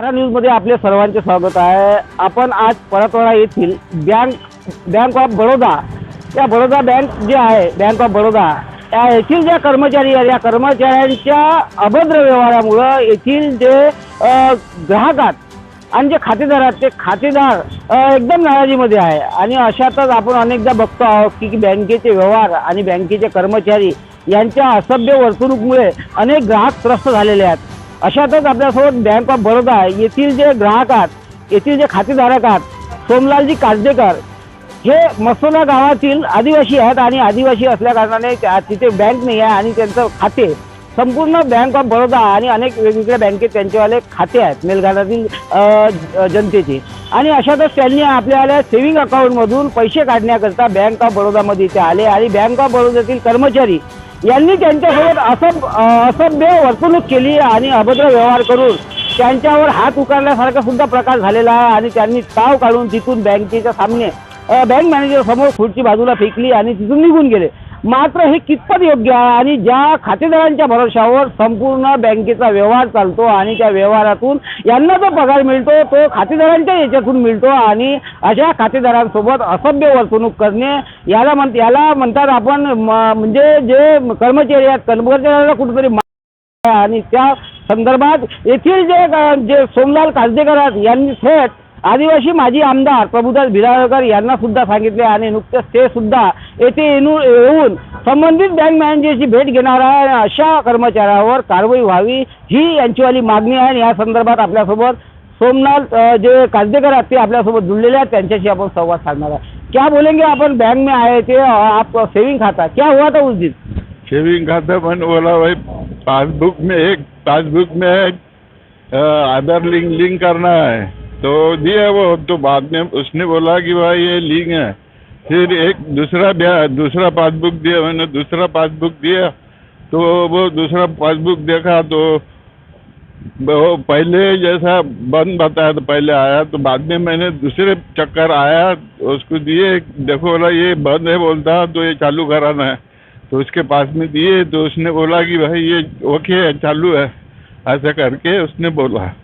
न्यूजमध्ये आपले सर्वांचे स्वागत आहे. आपण आज परतवाडा येथील बँक बँक ऑफ बडोदा या बडोदा बँक जे आहे बँक ऑफ बडोदा या येथील ज्या कर्मचारी आहेत या कर्मचाऱ्यांच्या अभद्र व्यवहारामुळं येथील जे ग्राहक आहेत आणि जे खातेदार आहेत ते खातेदार एकदम नाराजीमध्ये आहे. आणि अशातच आपण अनेकदा बघतो आहोत की बँकेचे व्यवहार आणि बँकेचे कर्मचारी यांच्या असभ्य वर्तणूकमुळे अनेक ग्राहक त्रस्त झालेले आहेत. अशातच आपल्यासोबत बँक ऑफ बडोदा येथील जे ग्राहक आहेत येथील जे खातेधारक आहेत सोमलालजी काजदेकर हे मसोला गावातील आदिवासी आहेत आणि आदिवासी असल्या कारणाने त्या- तिथे बँक नाही आहे आणि त्यांचं खाते संपूर्ण बँक ऑफ बडोदा आणि अनेक वेगवेगळ्या बँकेत त्यांचेवाले खाते आहेत मेलघाटातील जनतेचे. आणि अशातच त्यांनी आपल्याला सेव्हिंग अकाउंटमधून पैसे काढण्याकरता बँक ऑफ बडोदामध्ये इथे आले आणि बँक ऑफ बडोद्यातील कर्मचारी यांनी त्यांच्यासोबत असं असभ्य वर्तणूक केली आणि अभद्र व्यवहार करून त्यांच्यावर हात उकारल्यासारखा सुद्धा प्रकार झालेला आहे आणि त्यांनी ताव काढून तिथून बँकेच्या सामने बँक मॅनेजर समोर खुर्ची बाजूला फेकली आणि तिथून निघून गेले. मात्र हे कितपत योग्य आहे आणि ज्या खातेदारांच्या भरोशावर संपूर्ण बँकेचा व्यवहार चालतो आणि त्या व्यवहारातून यांना जो पगार मिळतो तो खातेदारांच्या याच्यातून मिळतो आणि अशा खातेदारांसोबत असभ्य वर्तणूक करणे याला म्हण याला म्हणतात आपण म्हणजे जे कर्मचारी आहेत कर्मचाऱ्याला कुठेतरी आणि त्या संदर्भात येथील जे जे सोमलाल काजदेकर आहेत यांनी थेट आदिवासी माजी आमदार प्रभुदास भिराळकर यांना सुद्धा सांगितले आणि नुकतेच ते सुद्धा येथे येणू येऊन संबंधित बँक मॅनेजरची भेट घेणार आहे. अशा कर्मचाऱ्यावर कारवाई व्हावी ही यांचीवाली मागणी आहे आणि या संदर्भात आपल्यासोबत सोमनाथ जे कार्यकर आहेत ते आपल्यासोबत जुळलेले आहेत. त्यांच्याशी आपण संवाद साधणार आहे. क्या बोलेंगे अपन बैंक में आए थे? आप सेविंग खाता. क्या हुआ था उस दिन? सेविंग खाता मैंने बोला भाई पासबुक में एक पासबुक में आधार लिंक लिंक करना है. तो दिया वो तो बाद में उसने बोला कि भाई ये लिंक है। फिर एक दूसरा ब्या- दूसरा पासबुक दिया, मैंने दूसरा पासबुक दिया। तो वो दूसरा पासबुक देखा तो वो पहले जैसा बंद बताया तो पहले आया। तो बाद में मैंने दूसरे चक्कर आया उसको दिए, देखो बोला, ये बंद है बोलता तो ये चालू कराना है। तो उसके पास में दिए तो उसने बोला कि भाई ये ओके है, चालू है। ऐसा करके उसने बोला।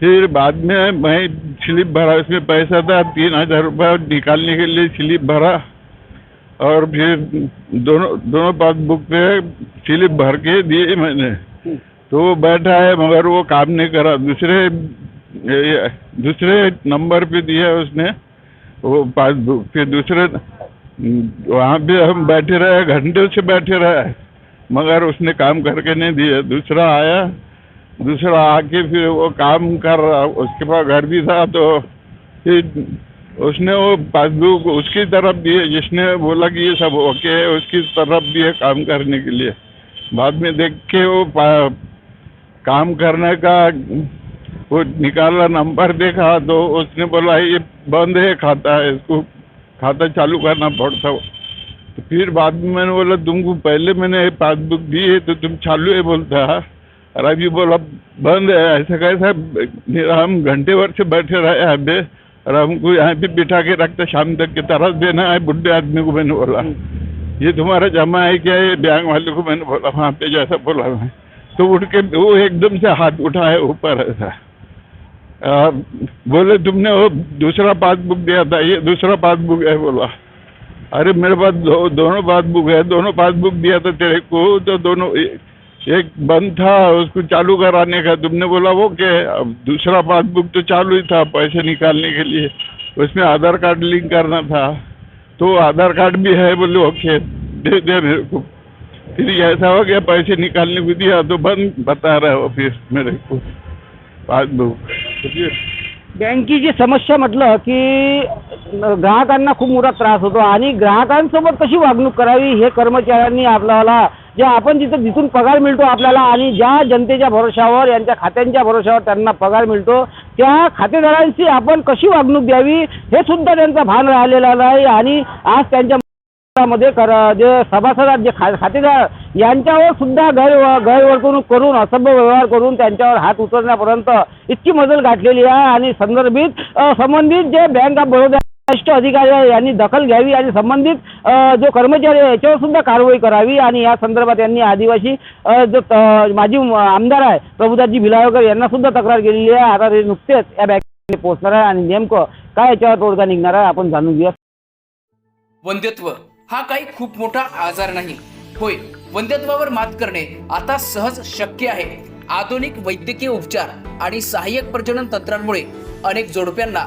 फिर बाद में मैं स्लिप भरा, उसमें पैसा था, तीन हज़ार रुपया निकालने के लिए स्लिप भरा। और फिर दोनों दोनों पासबुक पे स्लिप भर के दिए मैंने। तो वो बैठा है, मगर वो काम नहीं करा। दूसरे दूसरे नंबर पे दिया उसने, वो पासबुक। फिर दूसरे, वहाँ पे हम बैठे रहे, घंटे से बैठे रहे, मगर उसने काम करके नहीं दिया। दूसरा आया दूसरा आके फिर वो काम कर रहा, उसके पास घर भी था तो फिर उसने वो पासबुक उसकी तरफ़ दिए जिसने बोला कि ये सब ओके है, उसकी तरफ़ दिए काम करने के लिए। बाद में देख के वो काम करने का वो निकाला नंबर देखा तो उसने बोला, ये बंद है खाता है इसको खाता चालू करना पड़ता। हो तो फिर बाद में मैंने बोला, तुमको पहले मैंने पासबुक दी है तो तुम चालू है बोलता और अभी बोला बंद है ऐसा कैसा हम घंटे भर से बैठे रहे यहाँ पे और हमको यहाँ पे बिठा के रखते शाम तक के तरस देना है बुढ़े आदमी को मैंने बोला। ये तुम्हारा जमा है क्या ये बैंक वाले को मैंने बोला वहाँ पे जैसा बोला मैं। तो उठ के वो एकदम से हाथ उठाए ऊपर ऐसा। आ, बोले तुमने वो दूसरा पासबुक दिया था ये दूसरा पासबुक है बोला। अरे मेरे पास दो, दोनों पासबुक है दोनों पासबुक दिया था तेरे को तो दोनों एक बंद था, उसको चालू कराने का, तुमने बोला वो क्या है? अब दूसरा पासबुक तो चालू ही था पैसे निकालने के लिए। उसमें आधार कार्ड लिंक करना था। तो आधार कार्ड भी है, बोले ओके, दे दे मेरे को। फिर ऐसा हो गया, पैसे निकालने को दिया तो बंद बता रहा है फिर मेरे को। पासबुक। तो फिर बँकेची समस्या म्हटलं की ग्राहकांना खूप मोठा त्रास होतो आणि ग्राहकांसोबत कशी वागणूक करावी हे कर्मचाऱ्यांनी जे आपण जिथं जिथून पगार मिळतो आपल्याला आणि ज्या जनतेच्या भरोशावर यांच्या खात्यांच्या भरोशावर त्यांना पगार मिळतो त्या खातेदारांची आपण कशी वागणूक द्यावी हे सुद्धा त्यांचं भान राहिलेलं नाही. आणि आज त्यांच्या मध्ये कर जे सभासद जे खा खातेदार यांच्यावर सुद्धा गैर गैरवर्तणूक करून असभ्य व्यवहार करून त्यांच्यावर हात उचलण्यापर्यंत इतकी मजल गाठलेली आहे. आणि संदर्भित संबंधित जे बँक ऑफ बडोदा वरिष्ठ अधिकारी आहे यांनी दखल घ्यावी आणि संबंधित जो कर्मचारी आहे याच्यावर सुद्धा कारवाई करावी आणि या संदर्भात यांनी आदिवासी जो माजी आमदार आहे प्रभुदासजी भिलावकर यांना सुद्धा तक्रार केलेली आहे. आता ते नुकतेच या बँकेमध्ये पोहोचणार आहे आणि नेमकं काय याच्यावर तोडगा निघणार आहे आपण जाणून घेऊया. वंध्यत्व हा काही खूप मोठा आजार नाही. होय वंध्यत्वावर मात करणे आता सहज शक्य आहे. आधुनिक वैद्यकीय उपचार आणि सहाय्यक प्रजनन तंत्रांमुळे अनेक जोडप्यांना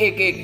एक एक